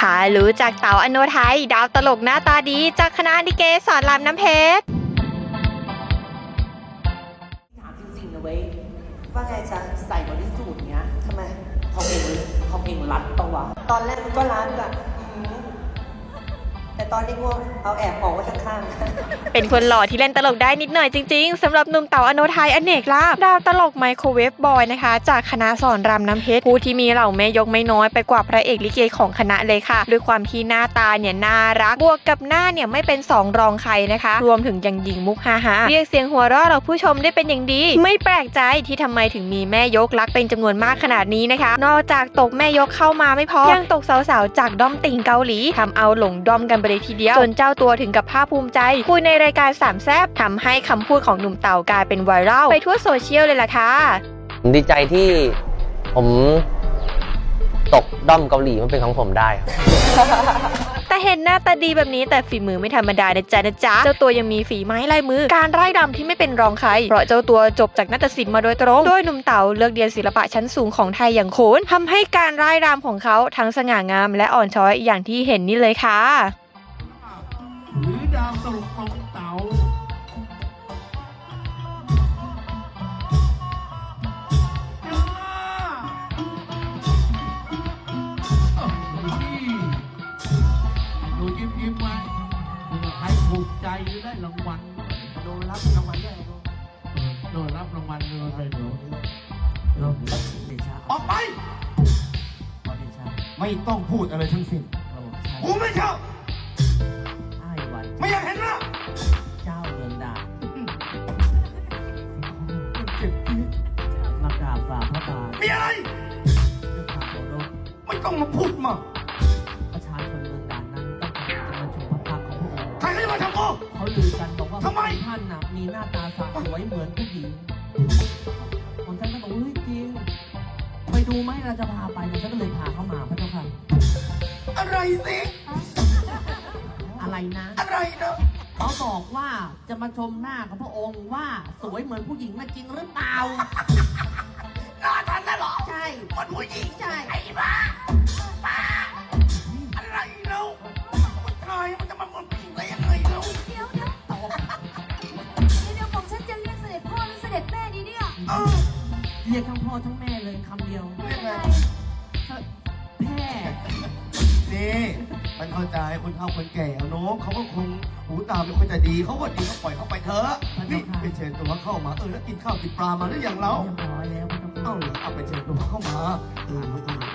พารู้จากเต๋าอโนไทย ดาวตลกหน้าตาดี จากคณะลิเกสอนรามน้ำเพชรถามจริงๆนะเว้ยว่าไงจ๊ะใส่บริสุทธิ์เนี้ยทำไมเขาเองเขาเองรัดตัวตอนแรกมันก็รัดอะอืมแต่ตอนนี้ง่วงเอาแอบออกไว้ข้างๆ เป็นคนหล่อที่เล่นตลกได้นิดหน่อยจริงๆสำหรับหนุ่มเต๋าอโนไทยอเนกลาบดาวตลกไมโครเวฟบอยนะคะ จากคณะสอนรามน้ำเพชรผู้ที่มีเหล่าแม่ยกไม่น้อยไปกว่าพระเอกลิเกของคณะเลยค่ะ ด้วยความที่หน้าตาเนี่ยน่ารักบวกกับหน้าเนี่ยไม่เป็นสองรองใครนะคะ รวมถึงยังยิงมุกฮาฮาเรียกเสียงหัวเราะเราผู้ชมได้เป็นอย่างดี ไม่แปลกใจที่ทำไมถึงมีแม่ยกรักเป็นจำนวนมากขนาดนี้นะคะ นอกจากตกแม่ยกเข้ามาไม่พอยังตกสาวๆจากด้อมติ่งเกาหลีทำเอาหลงด้อมกันไปเลยทีเดียวจนเจ้าตัวถึงกับภาคภูมิใจคุยในรายการสามแซบทำให้คำพูดของหนุ่มเต่ากลายเป็นไวรัลไปทั่วโซเชียลเลยล่ะค่ะ ผมดีใจที่ผมตกด้อมเกาหลีมันเป็นของผมได้ครับ แต่เห็นหน้าตาดีแบบนี้แต่ฝีมือไม่ธรรมดานะจ๊ะนะจ๊ะ เจ้าตัวยังมีฝีไม้ลายมือ การไร้รำที่ไม่เป็นรองใคร เพราะเจ้าตัวจบจากนาฏศิลป์มาโดยตรง โดยหนุ่มเต๋าเลือกเรียนศิลปะชั้นสูงของไทยอย่างโขนทำให้การไร้รำของเขาทั้งสง่างามและอ่อนช้อยอย่างที่เห็นนี่เลยค่ะหรือ ดาวตลกตรงเต๋าเอ็มม่าโอ้โหดูยิ้มยิ้มๆไว้เผื่อใครถูกใจได้รางวัลโดนรับรางวัลได้โดนรับรางวัลเลยไปดูออกไป ไม่ต้องพูดอะไรทั้งสิ้นกูไม่ชอบ ฝ่าพระบาทมีอะไรด้วยความเคารพไม่ต้องมาพูดมาประชาชนเมืองดานนั้นต้องการจะมาชมพระพักตร์ของพระองค์ใครเขาจะมาทำกู เขาลือกันบอกว่าทำไม ท่านน่ะมีหน้าตาสวยเหมือนผู้หญิงผมท่านก็บอกเฮ้ยจริงไปดูไหมเราจะพาไปผมท่านก็เลยพาเข้ามาพระเจ้าค่ะ อะไรสิอะไรนะ อะไรนะเขาบอกว่าจะมาชมหน้าของพระองค์ว่าสวยเหมือนผู้หญิงน่ะจริงหรือเปล่า เนี่ยเออเรียกทั้งพ่อทั้งแม่เลยคำเดียวเรียกไงแพ่นี่มันเข้าใจคนเฒ่าคนแก่อะเนาะเขาก็คงหูตาไม่ค่อยจะดีเขาว่าดีก็ปล่อยเขาไปเถอะนี่ไปเชิญตัวเข้ามาเออแล้วกินข้าวกินปลามาหรือยังเราเรียบร้อยแล้วพระเจ้าเอ้าค่ะเหรอเอาไปเชิญตัวเข้ามาเออเออ